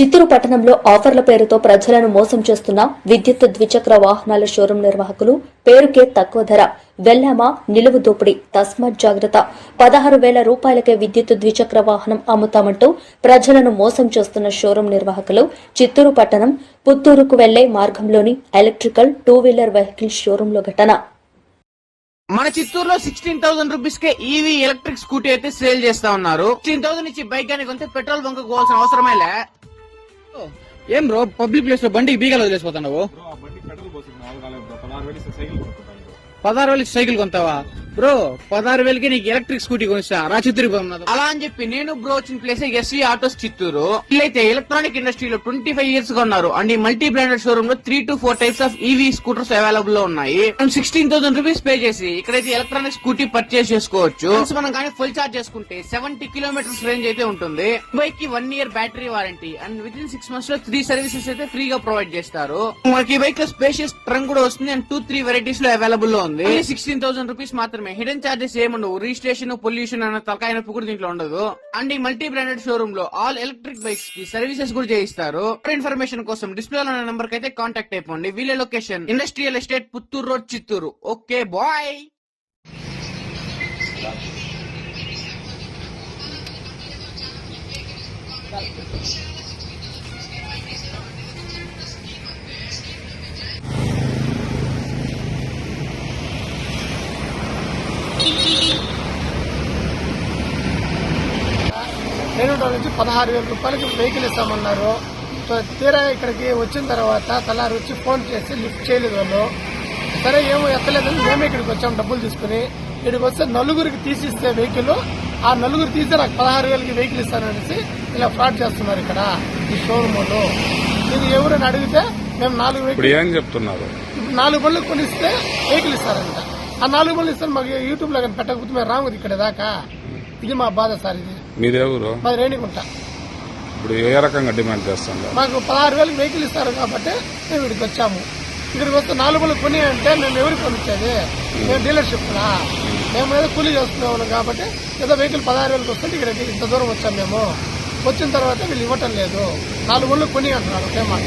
చిత్తూరు పట్టణంలో ఆఫర్ల పేరుతో ప్రజలను మోసం చేస్తున్న విద్యుత్ ద్విచక్ర వాహనాల షోరూం నిర్వాహకులు పేరుకే తక్కువ ధర వెల్లామా నిలువు దోపిడీ తస్మాత్ జాగ్రత్త. పదహారు వేల రూపాయలకే విద్యుత్ ద్విచక్ర వాహనం అమ్ముతామంటూ ప్రజలను మోసం చేస్తున్న షోరూం నిర్వాహకులు చిత్తూరు పట్టణం పుత్తూరుకు వెళ్ళే మార్గంలోని ఎలక్ట్రికల్ టూ వీలర్ వెహికల్ షోరూంలో ఘటన. మన చిత్తూరులో sixteen thousand rupees K EV electric scooty అయితే సేల్ చేస్తా ఉన్నారు. సిక్స్టీన్ థౌసండ్ ఇచ్చి బైక్ అని కొంటే పెట్రోల్ బంక్ పోవాల్సిన అవసరమే లే. ఏం బ్రో పబ్లిక్ ప్లేస్లో బీగాలు బండి కాలేదు బ్రో. పదహారు వేలు సైకిల్ కొంటావా? బ్రో పదహారు వేలకి నీకు ఎలక్ట్రిక్ స్కూటీ కొనిస్తా. రా చిత్తూరు అలా అని చెప్పి నేను బ్రో వచ్చిన ప్లేస్ ఎస్వి ఆటోస్ చిత్తూరు. వీళ్ళైతే ఎలక్ట్రానిక్ ఇండస్ట్రీలో ట్వంటీ ఫైవ్ ఇయర్స్గా ఉన్నారు. అండ్ ఈ multi branded షోరూమ్లో three to four types of EV scooters అవైలబుల్లో ఉన్నాయి. మనం సిక్స్టీన్ థౌసండ్ రూపీస్ పే చేసి ఇక్కడైతే ఎలక్ట్రానిక్ స్కూటీ పర్చేస్ చేసుకోవచ్చు. మనం కానీ ఫుల్ చార్జ్ చేసుకుంటే సెవెంటీ కిలోమీటర్స్ రేంజ్ అయితే ఉంటుంది. బైక్కి one year battery warranty and with in six మంత్స్లో త్రీ సర్వీసెస్ అయితే ఫ్రీగా ప్రొవైడ్ చేస్తారు. మనకి ఈ బైక్లో స్పేషియస్ ట్రంక్ కూడా వస్తుంది అండ్ టూ త్రీ వెరైటీస్లో అవైలబుల్లో ఉంది. సిక్స్టీన్ థౌసండ్ రూపీస్ మాత్రమే. హిడెన్ చార్జెస్ ఏముండవు. రిజిస్ట్రేషన్ పొల్యూషన్ అన్న తలకాయ నొప్పి కూడా దీంట్లో ఉండదు. అండ్ ఈ మల్టీ బ్రాండెడ్ షోరూమ్లో ఆల్ ఎలక్ట్రిక్ బైక్స్కి సర్వీసెస్ కూడా చేయిస్తారు. ఇన్ఫర్మేషన్ కోసం డిస్ప్లే లో నెంబర్కి అయితే కాంటాక్ట్ అయిపోండి. వీళ్ళ location industrial estate Puttur road Chittoor okay bye Renigunta నుంచి పదహారు వేల రూపాయలకి వెహికల్ ఇస్తామన్నారు. సో తీరా ఇక్కడికి వచ్చిన తర్వాత తలారి వచ్చి ఫోన్ చేసి లిఫ్ట్ చేయలేదు వాళ్ళు. సరే ఏమో ఎక్కలేదని మేమే ఇక్కడికి వచ్చాం డబ్బులు తీసుకుని. ఇక్కడికి వస్తే నలుగురికి తీసిస్తే వెహికల్. ఆ నలుగురు తీస్తే నాకు పదహారు వేలకి వెహికల్ ఇస్తాననేసి ఇలా ఫ్రాడ్ చేస్తున్నారు ఇక్కడ ఈ షోరూమ్ వాళ్ళు ఇది ఎవరైనా అడిగితే మేము నాలుగు వెహికల్ ఏం చెప్తున్నారు? నాలుగు బళ్ళు కొనిస్తే వెహికల్ ఇస్తారంట. ఆ నాలుగు బళ్ళు ఇస్తే మాకు యూట్యూబ్లో కానీ పెట్టకపోతే మేము రాము ఇక్కడ దాకా. ఇది మా బాధ సార్ ఇది. మీరెవరు? మాది రేణిగుంట. ఇప్పుడు ఏ రకంగా డిమాండ్ చేస్తున్నారు మాకు పదహారు వేలకు వెహికల్ ఇస్తారు కాబట్టి మేము ఇక్కడికి వచ్చాము. ఇక్కడికి వస్తే నాలుగు కొని అంటే మేము ఎవరికి పంపించేది మేము డీలర్షిప్ లా మేము ఏదో కూలీ వాళ్ళం కాబట్టి ఏదో వెహికల్ పదహారు వేలకు వస్తే ఇక్కడికి ఇంత దూరం వచ్చాము మేము. వచ్చిన తర్వాత వీళ్ళు ఇవ్వటం లేదు. నాలుగు కొని అంటున్నారు ఒకే మాట.